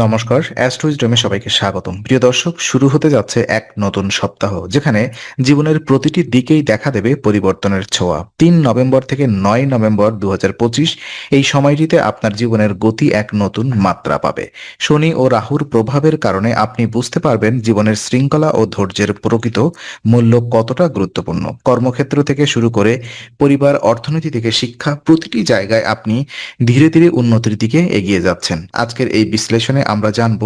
নমস্কার, অ্যাস্ট্রোইজডমে সবাইকে স্বাগতম। প্রিয় দর্শক, শুরু হতে যাচ্ছে এক নতুন সপ্তাহ, যেখানে জীবনের প্রতিটি দিকেই দেখা দেবে পরিবর্তনের ছোঁয়া। তিন নভেম্বর থেকে নয় নভেম্বর দু হাজার পঁচিশ, এই সময়টিতে আপনার জীবনের গতি এক নতুন মাত্রা পাবে। শনি ও রাহুর প্রভাবের কারণে আপনি বুঝতে পারবেন জীবনের শৃঙ্খলা ও ধৈর্যের প্রকৃত মূল্য কতটা গুরুত্বপূর্ণ। কর্মক্ষেত্র থেকে শুরু করে পরিবার, অর্থনীতি থেকে শিক্ষা, প্রতিটি জায়গায় আপনি ধীরে ধীরে উন্নতির দিকে এগিয়ে যাচ্ছেন। আজকের এই বিশ্লেষণে আমরা জানব,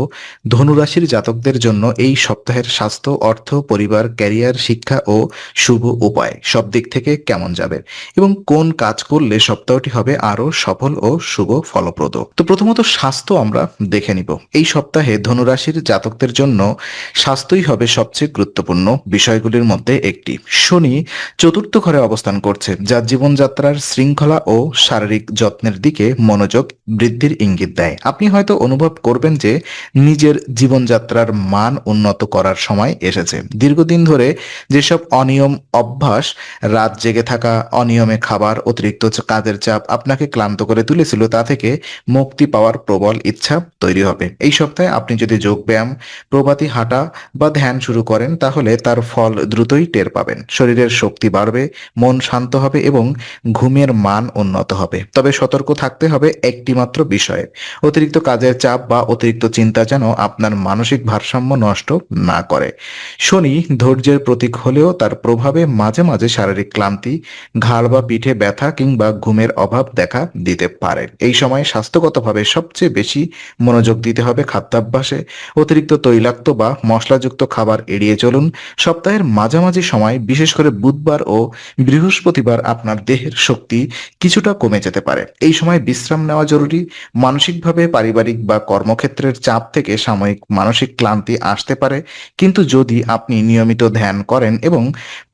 ধনুরাশির জাতকদের জন্য এই সপ্তাহের স্বাস্থ্য, অর্থ, পরিবার, ক্যারিয়ার, শিক্ষা ও শুভ উপায় সব দিক থেকে কেমন যাবে এবং কোন কাজ করলে সপ্তাহটি হবে আরও সফল ও শুভ ফলপ্রদ। তো প্রথমত স্বাস্থ্য আমরা দেখে নিব। এই সপ্তাহে ধনুরাশির জাতকদের জন্য স্বাস্থ্যই হবে সবচেয়ে গুরুত্বপূর্ণ বিষয়গুলির মধ্যে একটি। শনি চতুর্থ ঘরে অবস্থান করছে, যা জীবনযাত্রার শৃঙ্খলা ও শারীরিক যত্নের দিকে মনোযোগ বৃদ্ধির ইঙ্গিত দেয়। আপনি হয়তো অনুভব করবেন যে নিজের জীবনযাত্রার মান উন্নত করার সময় এসেছে। দীর্ঘদিন ধরে যেসব অনিয়ম অভ্যাস, রাত জেগে থাকা, অনিয়মে খাবার, অতিরিক্ত কাজের চাপ আপনাকে ক্লান্ত করে তুলেছিল, তা থেকে মুক্তি পাওয়ার প্রবল ইচ্ছা তৈরি হবে। এই সপ্তাহে আপনি যদি যোগব্যায়াম, প্রভাতী হাঁটা বা ধ্যান শুরু করেন, তাহলে তার ফল দ্রুতই টের পাবেন। শরীরের শক্তি বাড়বে, মন শান্ত হবে এবং ঘুমের মান উন্নত হবে। তবে সতর্ক থাকতে হবে একটি মাত্র বিষয়ে। অতিরিক্ত কাজের চাপ বা অতিরিক্ত চিন্তা যেন আপনার মানসিক ভারসাম্য নষ্ট না করে। শনি ধৈর্যের প্রতীক হলেও তার প্রভাবে মাঝে মাঝে শারীরিক ক্লান্তি, ঘাড় বা পিঠে ব্যথা কিংবা ঘুমের অভাব দেখা দিতে পারে। এই সময় স্বাস্থ্যগতভাবে সবচেয়ে বেশি মনোযোগ দিতে হবে খাদ্যাভ্যাসে। অতিরিক্ত তৈলাক্ত বা মশলাযুক্ত খাবার এড়িয়ে চলুন। সপ্তাহের মাঝামাঝি সময়, বিশেষ করে বুধবার ও বৃহস্পতিবার, আপনার দেহের শক্তি কিছুটা কমে যেতে পারে। এই সময় বিশ্রাম নেওয়া জরুরি। মানসিকভাবে, পারিবারিক বা কর্মক্ষেত্রের চাপ থেকে সাময়িক মানসিক ক্লান্তি আসতে পারে। কিন্তু যদি আপনি নিয়মিত ধ্যান করেন এবং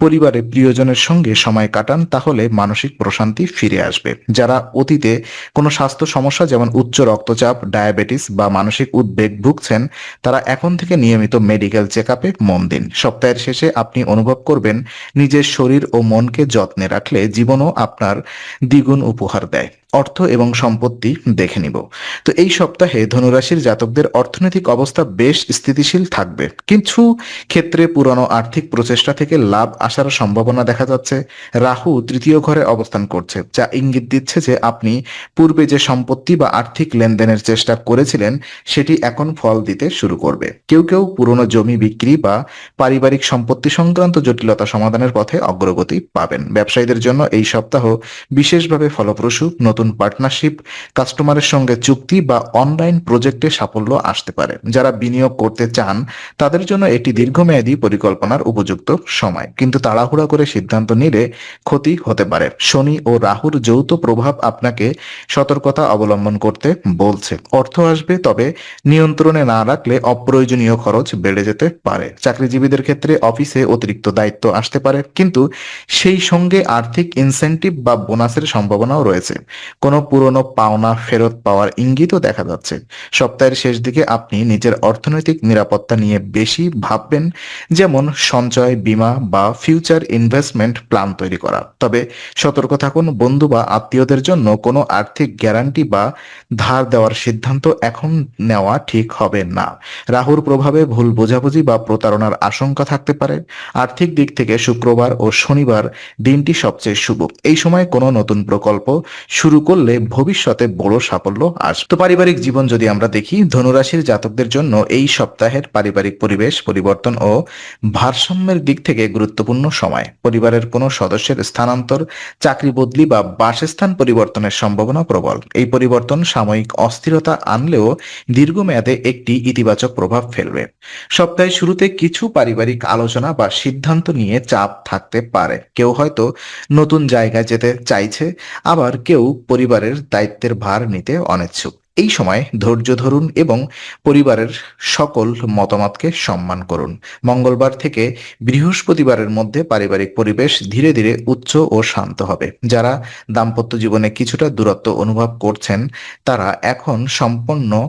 পরিবারের প্রিয়জনের সঙ্গে সময় কাটান, তাহলে মানসিক প্রশান্তি ফিরে আসবে। যারা অতীতে কোনো স্বাস্থ্য সমস্যা, যেমন উচ্চ রক্তচাপ, ডায়াবেটিস বা মানসিক উদ্বেগ ভুগছেন, তারা এখন থেকে নিয়মিত মেডিকেল চেক আপে মন দিন। সপ্তাহের শেষে আপনি অনুভব করবেন, নিজের শরীর ও মনকে যত্নে রাখলে জীবনও আপনার দ্বিগুণ উপহার দেয়। অর্থ এবং সম্পত্তি দেখে নিব। তো এই সপ্তাহে ধনুরাশির জাতকদের অর্থনৈতিক অবস্থা বেশ স্থিতিশীল থাকবে। কিছু ক্ষেত্রে পুরনো আর্থিক প্রচেষ্টা থেকে লাভ আসার সম্ভাবনা দেখা যাচ্ছে। রাহু তৃতীয় ঘরে অবস্থান করছে, যা ইঙ্গিত দিচ্ছে যে আপনি পূর্বে যে সম্পত্তি বা আর্থিক লেনদেনের চেষ্টা করেছিলেন, সেটি এখন ফল দিতে শুরু করবে। কেউ কেউ পুরনো জমি বিক্রি বা পারিবারিক সম্পত্তি সংক্রান্ত জটিলতা সমাধানের পথে অগ্রগতি পাবেন। ব্যবসায়ীদের জন্য এই সপ্তাহ বিশেষভাবে ফলপ্রসূ। নতুন পার্টনারশিপ, কাস্টমারের সঙ্গে চুক্তি বা অনলাইন প্রজেক্টে সাফল্য আসতে পারে। যারা বিনিয়োগ করতে চান, তাদের জন্য এটি দীর্ঘমেয়াদী পরিকল্পনার উপযুক্ত সময়। কিন্তু তাড়াহুড়া করে সিদ্ধান্ত নিলে ক্ষতি হতে পারে। শনি ও রাহুর যৌথ প্রভাব আপনাকে সতর্কতা অবলম্বন করতে বলছে। অর্থ আসবে, তবে নিয়ন্ত্রণে না রাখলে অপ্রয়োজনীয় খরচ বেড়ে যেতে পারে। চাকরিজীবীদের ক্ষেত্রে অফিসে অতিরিক্ত দায়িত্ব আসতে পারে, কিন্তু সেই সঙ্গে আর্থিক ইনসেন্টিভ বা বোনাসের সম্ভাবনাও রয়েছে। কোনো পুরনো পাওনা ফেরত পাওয়ার ইঙ্গিতও দেখা যাচ্ছে। সপ্তাহের শেষ দিকে আপনি নিজের অর্থনৈতিক নিরাপত্তা নিয়ে বেশি ভাববেন, যেমন সঞ্চয়, বীমা বা ফিউচার ইনভেস্টমেন্ট প্ল্যান তৈরি করা। তবে সতর্ক থাকুন, বন্ধু বা আত্মীয়দের জন্য কোনো আর্থিক গ্যারান্টি বা ধার দেওয়ার সিদ্ধান্ত এখন নেওয়া ঠিক হবে না। রাহুর প্রভাবে ভুল বোঝাবুঝি বা প্রতারণার আশঙ্কা থাকতে পারে। আর্থিক দিক থেকে শুক্রবার ও শনিবার দিনটি সবচেয়ে শুভ। এই সময় কোনো নতুন প্রকল্প শুরু করলে ভবিষ্যতে বড় সাফল্য আসবে। তো পারিবারিক জীবন যদি আমরা দেখি ধনুরাশির জাতকদের জন্য এই সপ্তাহের পারিবারিক পরিবেশ, পরিবর্তন ও ভারসাম্যের দিক থেকে গুরুত্বপূর্ণ সময়। পরিবারের কোনো সদস্যের স্থানান্তর, চাকরি বদলি বা বাসস্থান পরিবর্তনের সম্ভাবনা প্রবল। এই পরিবর্তন সাময়িক অস্থিরতা আনলেও দীর্ঘমেয়াদে একটি ইতিবাচক প্রভাব ফেলবে। সপ্তাহের শুরুতে কিছু পারিবারিক আলোচনা বা সিদ্ধান্ত নিয়ে চাপ থাকতে পারে। কেউ হয়তো নতুন জায়গায় যেতে চাইছে, আবার কেউ পরিবারের দায়িত্বের ভার নিতে অনিচ্ছুক। এই সময় ধৈর্য ধরুন এবং পরিবারের সকল মতামতকে সম্মান করুন। মঙ্গলবার থেকে বৃহস্পতিবারের মধ্যে পারিবারিক পরিবেশ ধীরে ধীরে উচ্চ ও শান্ত হবে। যারা দাম্পত্য জীবনে কিছুটা দূরত্ব অনুভব করছেন, তারা এখন সম্পন্ন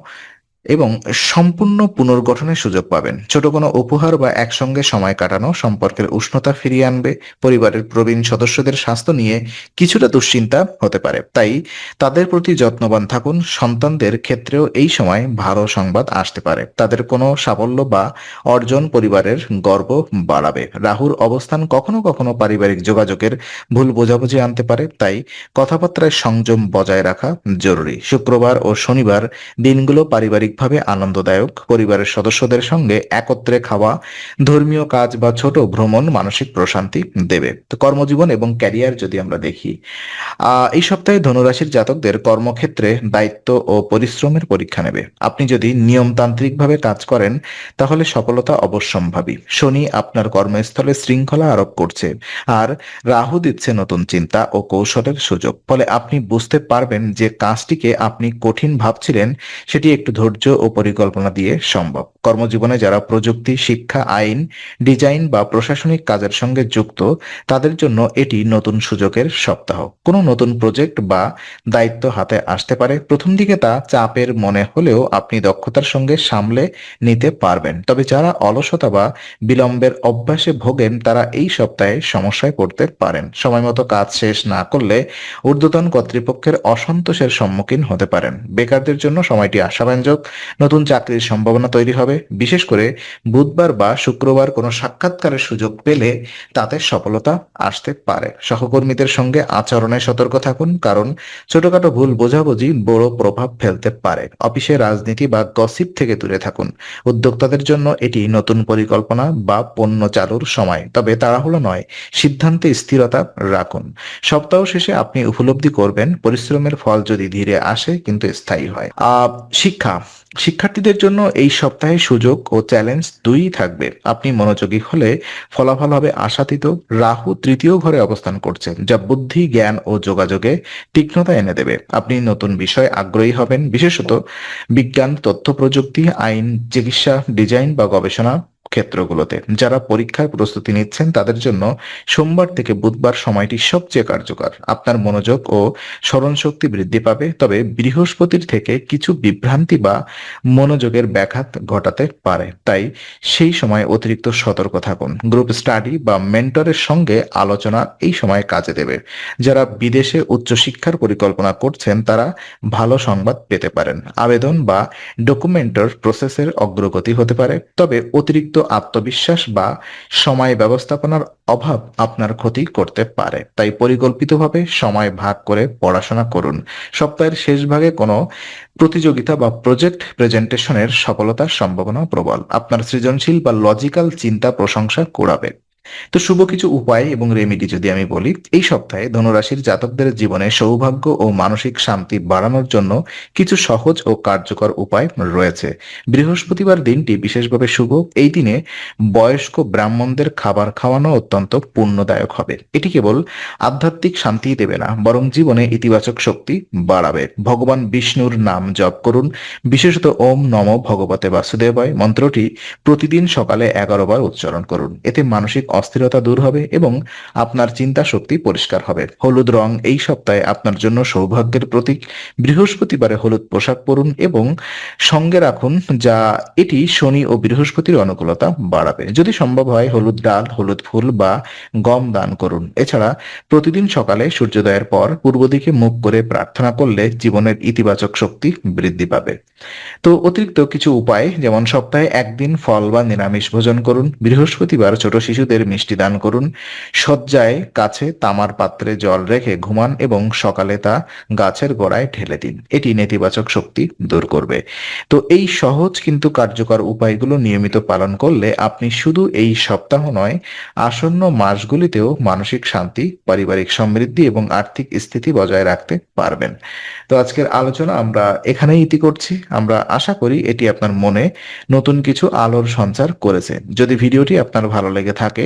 এবং সম্পূর্ণ পুনর্গঠনের সুযোগ পাবেন। ছোট কোনো উপহার বা একসঙ্গে সময় কাটানো, সম্পর্কের উষ্ণতা ফিরিয়ে আনবে, পরিবারের প্রবীণ সদস্যদের স্বাস্থ্য নিয়ে কিছুটা দুশ্চিন্তা হতে পারে। তাই তাদের প্রতি যত্নবান থাকুন, সন্তানদের ক্ষেত্রেও এই সময় ভালো সংবাদ আসতে পারে। তাদের কোনো সাফল্য বা অর্জন পরিবারের গর্ব বাড়াবে। রাহুর অবস্থান কখনো কখনো পারিবারিক যোগাযোগের ভুল বোঝাবুঝি আনতে পারে। তাই কথাবার্তায় সংযম বজায় রাখা জরুরি। শুক্রবার ও শনিবার দিনগুলো পারিবারিকভাবে আনন্দদায়ক। পরিবারের সদস্যদের সঙ্গে একত্রে খাওয়া, ধর্মীয় কাজ বা ছোট ভ্রমণ মানসিক প্রশান্তি দেবে। তো কর্মজীবন এবং ক্যারিয়ার যদি আমরা দেখি এই সপ্তাহে ধনুরাশির জাতকদের কর্মক্ষেত্রে দায়িত্ব ও পরিশ্রমের পরীক্ষা নেবে। আপনি যদি নিয়মতান্ত্রিকভাবে কাজ করেন, তাহলে সফলতা অবশ্যম্ভাবী। শনি আপনার কর্মস্থলে শৃঙ্খলা আরোপ করছে আর রাহু দিচ্ছে নতুন চিন্তা ও কৌশলের সুযোগ। ফলে আপনি বুঝতে পারবেন যে কাজটিকে আপনি কঠিন ভাবছিলেন, সেটি একটু ধৈর্য ও পরিকল্পনা দিয়ে সম্ভব। কর্মজীবনে যারা প্রযুক্তি, শিক্ষা, আইন, ডিজাইন বা প্রশাসনিক কাজের সঙ্গে যুক্ত, তাদের জন্য এটি নতুন সুযোগের সপ্তাহ। কোনো নতুন প্রজেক্ট বা দায়িত্ব হাতে আসতে পারে। প্রথম দিকে তা চাপের মনে হলেও আপনি দক্ষতার সঙ্গে সামলে নিতে পারবেন। তবে যারা অলসতা বা বিলম্বের অভ্যাসে ভোগেন, তারা এই সপ্তাহে সমস্যায় পড়তে পারেন। সময় মতো কাজ শেষ না করলে ঊর্ধ্বতন কর্তৃপক্ষের অসন্তোষের সম্মুখীন হতে পারেন। বেকারদের জন্য সময়টি আশাব্যঞ্জক। নতুন চাকরির সম্ভাবনা তৈরি হবে। বিশেষ করে বুধবার বা শুক্রবার কোনো সাক্ষাৎকারের সুযোগ পেলে তাতে সফলতা আসতে পারে। সহকর্মীদের সঙ্গে আচরণে সতর্ক থাকুন, কারণ ছোটখাটো ভুল বোঝাবুঝি বড় প্রভাব ফেলতে পারে। অফিসে রাজনীতি বা গসিপ থেকে দূরে থাকুন। উদ্যোক্তাদের জন্য এটি নতুন পরিকল্পনা বা পণ্য চালুর সময়। তবে তাড়াহুড়ো নয়, সিদ্ধান্তে স্থিরতা রাখুন। সপ্তাহ শেষে আপনি উপলব্ধি করবেন, পরিশ্রমের ফল যদি ধীরে আসে কিন্তু স্থায়ী হয়। শিক্ষা। শিক্ষার্থীদের জন্য এই সপ্তাহে সুযোগ ও চ্যালেঞ্জ দুই থাকবে। আপনি মনোযোগী হলে ফলাফল হবে আশাতীত। রাহু তৃতীয় ঘরে অবস্থান করছে যা বুদ্ধি, জ্ঞান ও যোগাযোগে তীক্ষ্ণতা এনে দেবে। আপনি নতুন বিষয়ে আগ্রহী হবেন, বিশেষত বিজ্ঞান, তথ্য প্রযুক্তি, আইন, চিকিৎসা, ডিজাইন বা গবেষণা। ক্ষেত্রগুলোতে। যারা পরীক্ষার প্রস্তুতি নিচ্ছেন, তাদের জন্য সোমবার থেকে বুধবার সময়টি সবচেয়ে কার্যকর। আপনার মনোযোগ ও স্মরণ শক্তি বৃদ্ধি পাবে, তবে বৃহস্পতির থেকে কিছু বিভ্রান্তি বা মনোযোগের ব্যাঘাত ঘটাতে পারে। তাই সেই সময় অতিরিক্ত সতর্ক থাকুন। গ্রুপ স্টাডি বা মেন্টরের সঙ্গে আলোচনা এই সময় কাজে দেবে। যারা বিদেশে উচ্চশিক্ষার পরিকল্পনা করছেন, তারা ভালো সংবাদ পেতে পারেন। আবেদন বা ডকুমেন্টর প্রসেসের অগ্রগতি হতে পারে, তবে অতিরিক্ত আত্মবিশ্বাস বা সময় ব্যবস্থাপনার অভাব আপনার ক্ষতি করতে পারে। তাই পরিকল্পিতভাবে সময় ভাগ করে পড়াশোনা করুন। সপ্তাহের শেষ ভাগে কোনো প্রতিযোগিতা বা প্রজেক্ট প্রেজেন্টেশনের সফলতার সম্ভাবনা প্রবল। আপনার সৃজনশীল বা লজিক্যাল চিন্তা প্রশংসা কুড়াবে। তো শুভ কিছু উপায় এবং রেমিডি যদি আমি বলি, এই সপ্তাহে ধনুরাশির জাতকদের জীবনে সৌভাগ্য ও মানসিক শান্তি বাড়ানোর জন্য কিছু সহজ ও কার্যকর উপায় রয়েছে। বৃহস্পতিবার দিনটি বিশেষভাবে শুভ। এই দিনে বয়স্ক ব্রাহ্মণদের খাবার খাওয়ানো অত্যন্ত পুণ্যদায়ক হবে। এটি কেবল আধ্যাত্মিক শান্তি দেবে না, বরং জীবনে ইতিবাচক শক্তি বাড়াবে। ভগবান বিষ্ণুর নাম জপ করুন। বিশেষত ওম নম ভগবতে বাসুদেবায় মন্ত্রটি প্রতিদিন সকালে এগারো বার উচ্চারণ করুন। এতে মানসিক অস্থিরতা দূর হবে এবং আপনার চিন্তা শক্তি পরিষ্কার হবে। হলুদ রং এই সপ্তাহে আপনার জন্য সৌভাগ্যের প্রতীক। বৃহস্পতিবারে হলুদ পোশাক পরুন এবং সঙ্গে রাখুন যা এটি শনি ও বৃহস্পতির অনুকূলতা বাড়াবে। যদি সম্ভব হয় হলুদ ডাল, হলুদ ফুল বা গম দান করুন। এছাড়া প্রতিদিন সকালে সূর্যোদয়ের পর পূর্ব দিকে মুখ করে প্রার্থনা করলে জীবনের ইতিবাচক শক্তি বৃদ্ধি পাবে। তো অতিরিক্ত কিছু উপায়, যেমন সপ্তাহে একদিন ফল বা নিরামিষ ভোজন করুন। বৃহস্পতিবার ছোট শিশুদের মিষ্টি দান করুন। শয্যায় কাছে তামার পাত্রে জল রেখে ঘুমান এবং সকালে তা গাছের গোড়ায় ঢেলে দিন। এটি নেতিবাচক শক্তি দূর করবে। তো এই সহজ কিন্তু কার্যকর উপায়গুলো নিয়মিত পালন করলে আপনি শুধু এই সপ্তাহ নয়, আসন্ন মাসগুলিতেও মানসিক শান্তি, পারিবারিক সমৃদ্ধি এবং আর্থিক স্থিতি বজায় রাখতে পারবেন। তো আজকের আলোচনা আমরা এখানেই ইতি করছি। আমরা আশা করি এটি আপনার মনে নতুন কিছু আলোর সঞ্চার করেছে। যদি ভিডিওটি আপনার ভালো লেগে থাকে